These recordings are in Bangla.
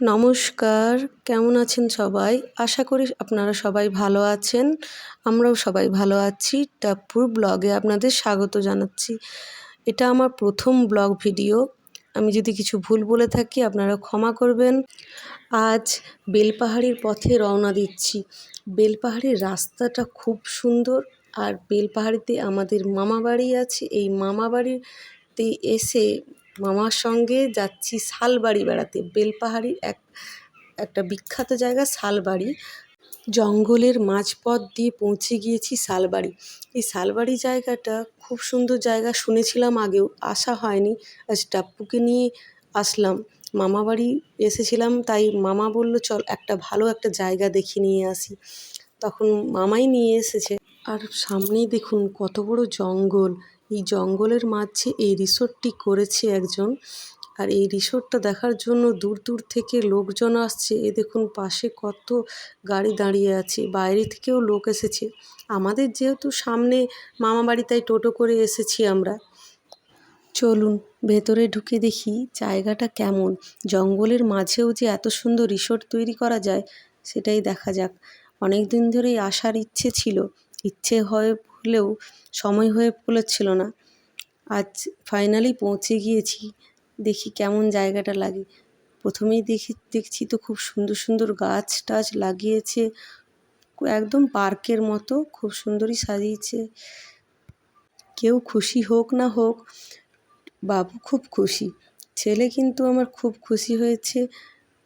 নমস্কার, কেমন আছেন সবাই? আশা করি আপনারা সবাই ভালো আছেন। আমরাও সবাই ভালো আছি। টাপ্পুর ব্লগে আপনাদের স্বাগত জানাচ্ছি। এটা আমার প্রথম ব্লগ ভিডিও। আমি যদি কিছু ভুল বলে থাকি, আপনারা ক্ষমা করবেন। আজ বেলপাহাড়ির পথে রওনা দিচ্ছি। বেলপাহাড়ির রাস্তাটা খুব সুন্দর। আর বেলপাহাড়িতে আমাদের মামা বাড়ি আছে। এই মামা বাড়িতে এসে মামার সঙ্গে যাচ্ছি শালবাড়ি বেড়াতে। বেলপাহাড়ির এক, একটা বিখ্যাত জায়গা শালবাড়ি। জঙ্গলের মাঝপথ দিয়ে পৌঁছে গিয়েছি শালবাড়ি। এই শালবাড়ি জায়গাটা খুব সুন্দর জায়গা শুনেছিলাম আগেও, আসা হয়নি। আজ টাপ্পুকে নিয়ে আসলাম। মামা বাড়ি এসেছিলাম, তাই মামা বলল, চল একটা ভালো একটা জায়গা দেখে নিয়ে আসি। তখন মামাই নিয়ে এসেছে। আর সামনেই দেখুন কত বড় জঙ্গল। এই জঙ্গলের মাঝে এই রিসোর্টটি করেছে একজন। আর এই রিসোর্টটা দেখার জন্য দূর দূর থেকে লোকজন আসছে। এ দেখুন, পাশে কত গাড়ি দাঁড়িয়ে আছে, বাইরে থেকেও লোক এসেছে। আমাদের যেহেতু সামনে মামা বাড়ি, তাই টোটো করে এসেছি আমরা। চলুন, ভেতরে ঢুকে দেখি জায়গাটা কেমন। জঙ্গলের মাঝেও যে এত সুন্দর রিসোর্ট তৈরি করা যায়, সেটাই দেখা যাক। অনেক দিন ধরেই আসার ইচ্ছে ছিল। ইচ্ছে হয়ে হলেও সময় হয়ে পড়েছিল না। আজ ফাইনালি পৌঁছে গিয়েছি, দেখি কেমন জায়গাটা লাগে। প্রথমেই দেখি, দেখছি তো খুব সুন্দর সুন্দর গাছ টাছ লাগিয়েছে, একদম পার্কের মতো, খুব সুন্দরই সাজিয়েছে। কেউ খুশি হোক না হোক, বাবু খুব খুশি। ছেলে কিন্তু আমার খুব খুশি হয়েছে।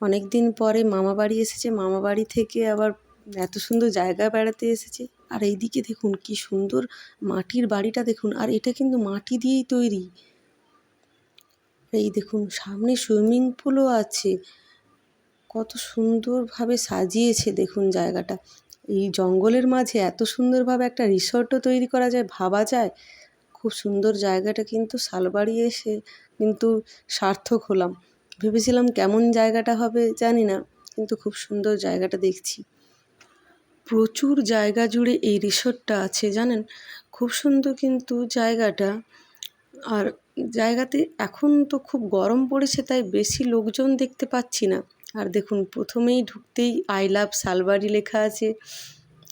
অনেক দিন পরে মামা বাড়ি এসেছে মামা বাড়ি থেকে আবার এত সুন্দর জায়গা বেড়াতে এসেছে। আর এইদিকে দেখুন কি সুন্দর মাটির বাড়িটা দেখুন, আর এটা কিন্তু মাটি দিয়েই তৈরি। এই দেখুন, সামনে সুইমিং পুলও আছে। কত সুন্দরভাবে সাজিয়েছে দেখুন জায়গাটা। এই জঙ্গলের মাঝে এত সুন্দরভাবে একটা রিসর্টও তৈরি করা যায়, ভাবা যায়। খুব সুন্দর জায়গাটা কিন্তু শালবাড়ি এসে কিন্তু সার্থক হলাম। ভেবেছিলাম কেমন জায়গাটা হবে জানি না, কিন্তু খুব সুন্দর জায়গাটা দেখছি। প্রচুর জায়গা জুড়ে এই রিসোর্টটা আছে, জানেন? খুব সুন্দর কিন্তু জায়গাটা। আর জায়গাতে এখন তো খুব গরম পড়েছে, তাই বেশি লোকজন দেখতে পাচ্ছি না। আর দেখুন, প্রথমেই ঢুকতেই আই লাভ শালবাড়ি লেখা আছে,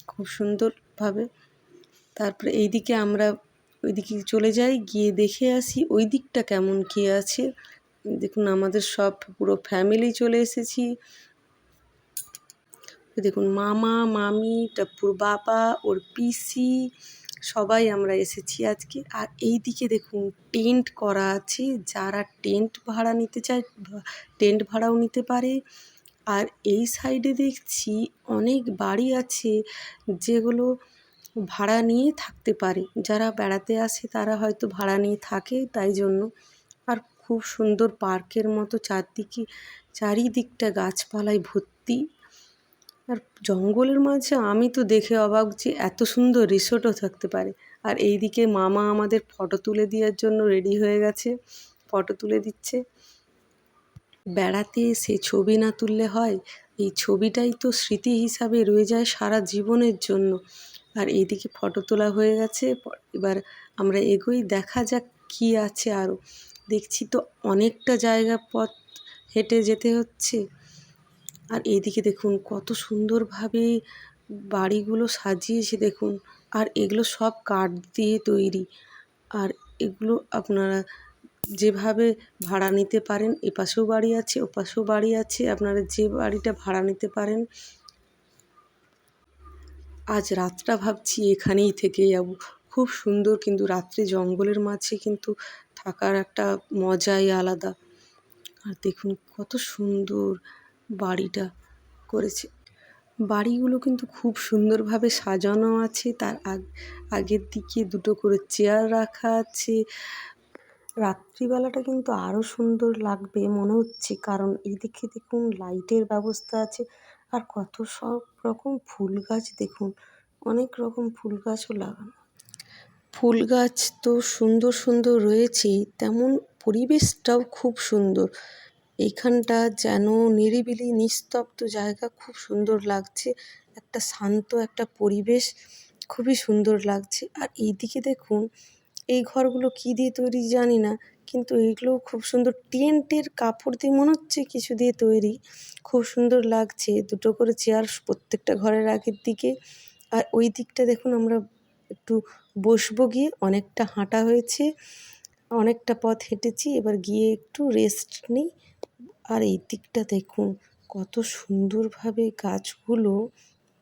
খুব সুন্দরভাবে। তারপরে এইদিকে আমরা ওইদিকে চলে যাই, গিয়ে দেখে আসি ওই দিকটা কেমন কী আছে। দেখুন, আমাদের সব পুরো ফ্যামিলি চলে এসেছি। দেখুন, মামা, মামি, টাপ্পুর বাবা, ওর পিসি, সবাই আমরা এসেছি আজকে। আর এই দিকে দেখুন, টেন্ট করা আছে। যারা টেন্ট ভাড়া নিতে চায় টেন্ট ভাড়াও নিতে পারে। আর এই সাইডে দেখছি অনেক বাড়ি আছে যেগুলো ভাড়া নিয়ে থাকতে পারে। যারা বেড়াতে আসে তারা হয়তো ভাড়া নিয়ে থাকে, তাই জন্য। আর খুব সুন্দর পার্কের মতো চারদিকে, চারিদিকটা গাছপালায় ভর্তি। আর জঙ্গলের মাঝে আমি তো দেখে অবাক যে এত সুন্দর রিসোর্টও থাকতে পারে। আর এই দিকে মামা আমাদের ফটো তুলে দেওয়ার জন্য রেডি হয়ে গেছে, ফটো তুলে দিচ্ছে। বেড়াতে সে ছবি না তুললে হয়, এই ছবিটাই তো স্মৃতি হিসাবে রয়ে যায় সারা জীবনের জন্য। আর এইদিকে ফটো তোলা হয়ে গেছে, এবার আমরা এগোই, দেখা যাক কী আছে আরও। দেখছি তো অনেকটা জায়গা পথ হেঁটে যেতে হচ্ছে। আর এইদিকে দেখুন, কত সুন্দরভাবে বাড়িগুলো সাজিয়েছে দেখুন। আর এগুলো সব কাঠ দিয়ে তৈরি। আর এগুলো আপনারা যেভাবে ভাড়া নিতে পারেন, এপাশেও বাড়ি আছে, ওপাশেও বাড়ি আছে, আপনারা যে বাড়িটা ভাড়া নিতে পারেন। আজ রাতটা ভাবছি এখানেই থেকে যাব। খুব সুন্দর কিন্তু রাত্রে, জঙ্গলের মাঝে কিন্তু থাকার একটা মজাই আলাদা। আর দেখুন কত সুন্দর বাড়িটা করেছে। বাড়িগুলো কিন্তু খুব সুন্দরভাবে সাজানো আছে। তার আগ, আগের দিকে দুটো করে চেয়ার রাখা আছে। রাত্রিবেলাটা কিন্তু আরও সুন্দর লাগবে মনে হচ্ছে। কারণ এদিকে দেখুন লাইটের ব্যবস্থা আছে। আর কত সব রকম ফুল গাছ দেখুন, অনেক রকম ফুল গাছও লাগানো। ফুল গাছ তো সুন্দর সুন্দর রয়েছেই তেমন পরিবেশটাও খুব সুন্দর। এইখানটা যেন নিরিবিলি, নিস্তব্ধ জায়গা। খুব সুন্দর লাগছে। একটা শান্ত একটা পরিবেশ। খুবই সুন্দর লাগছে। আর এইদিকে দেখুন, এই ঘরগুলো কী দিয়ে তৈরি জানি না, কিন্তু এইগুলো খুব সুন্দর। টেন্টের কাপড় দিয়ে মনে হচ্ছে কিছু দিয়ে তৈরি। খুব সুন্দর লাগছে। দুটো করে চেয়ার প্রত্যেকটা ঘরের আগের দিকে। আর ওই দিকটা দেখুন, আমরা একটু বসবো গিয়ে। অনেকটা হাঁটা হয়েছে। অনেকটা পথ হেঁটেছি, এবার গিয়ে একটু রেস্ট নিই। আর এই দিকটা দেখুন, কত সুন্দরভাবে গাছগুলো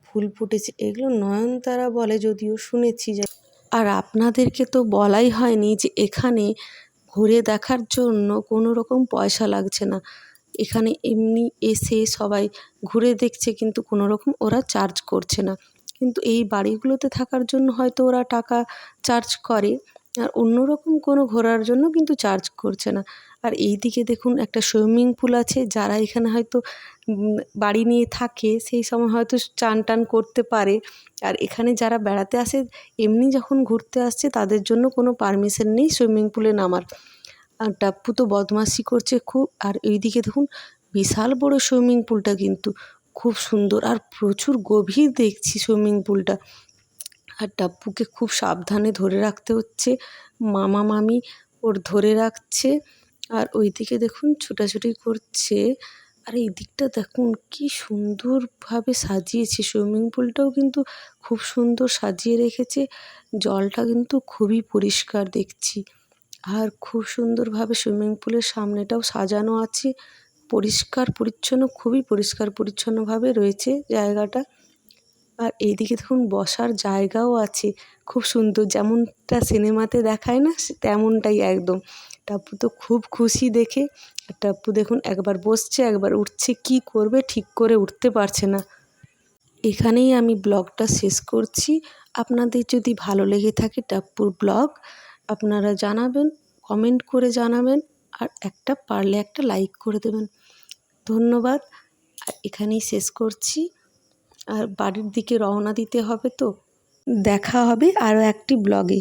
ফুল ফুটেছে। এগুলো নয়নতারা বলে যদিও শুনেছি যে আর আপনাদেরকে তো বলাই হয়নি যে এখানে ঘুরে দেখার জন্য কোনো রকম পয়সা লাগছে না। এখানে এমনি এসে সবাই ঘুরে দেখছে, কিন্তু কোনো রকম ওরা চার্জ করছে না। কিন্তু এই বাড়িগুলোতে থাকার জন্য হয়তো ওরা টাকা চার্জ করে। আর অন্য রকম কোনো ঘোরার জন্য কিন্তু চার্জ করছে না। আর এই দিকে দেখুন একটা সুইমিং পুল আছে, যারা এখানে হয়তো বাড়ি নিয়ে থাকে, সেই সময় হয়তো চান টান করতে পারে। আর এখানে যারা বেড়াতে আসে, এমনি যখন ঘুরতে আসছে, তাদের জন্য কোনো পারমিশন নেই সুইমিং পুলে নামার। আর টাপ্পু তো বদমাশি করছে খুব। আর এইদিকে দেখুন, বিশাল বড় সুইমিং পুলটা কিন্তু। খুব সুন্দর। আর প্রচুর গভীর দেখছি সুইমিং পুলটা আর টাপ্পুকে খুব সাবধানে ধরে রাখতে হচ্ছে। মামা, মামি ওর ধরে রাখছে। আর ওই দিকে দেখুন ছোটাছুটি করছে। আর এই দিকটা দেখুন কি সুন্দরভাবে সাজিয়েছে। সুইমিং পুলটাও কিন্তু খুব সুন্দর সাজিয়ে রেখেছে। জলটা কিন্তু খুবই পরিষ্কার দেখছি। আর খুব সুন্দরভাবে সুইমিং পুলের সামনেটাও সাজানো আছে। পরিষ্কার পরিচ্ছন্ন, খুবই পরিষ্কার পরিচ্ছন্নভাবে রয়েছে জায়গাটা। আর এইদিকে দেখুন বসার জায়গাও আছে, খুব সুন্দর। যেমনটা সিনেমাতে দেখায় না তেমনটাই একদম। টাপ্পু তো খুব খুশি দেখে, আর টাপ্পু দেখুন একবার বসছে, একবার উঠছে, কি করবে ঠিক করে উঠতে পারছে না। এখানেই আমি ব্লগটা শেষ করছি। আপনাদের যদি ভালো লেগে থাকে টাপ্পুর ব্লগ, আপনারা জানাবেন, কমেন্ট করে জানাবেন, আর একটা পারলে একটা লাইক করে দেবেন। ধন্যবাদ এখানেই শেষ করছি। আর বাড়ির দিকে রওনা দিতে হবে তো। দেখা হবে আরও একটি ব্লগে।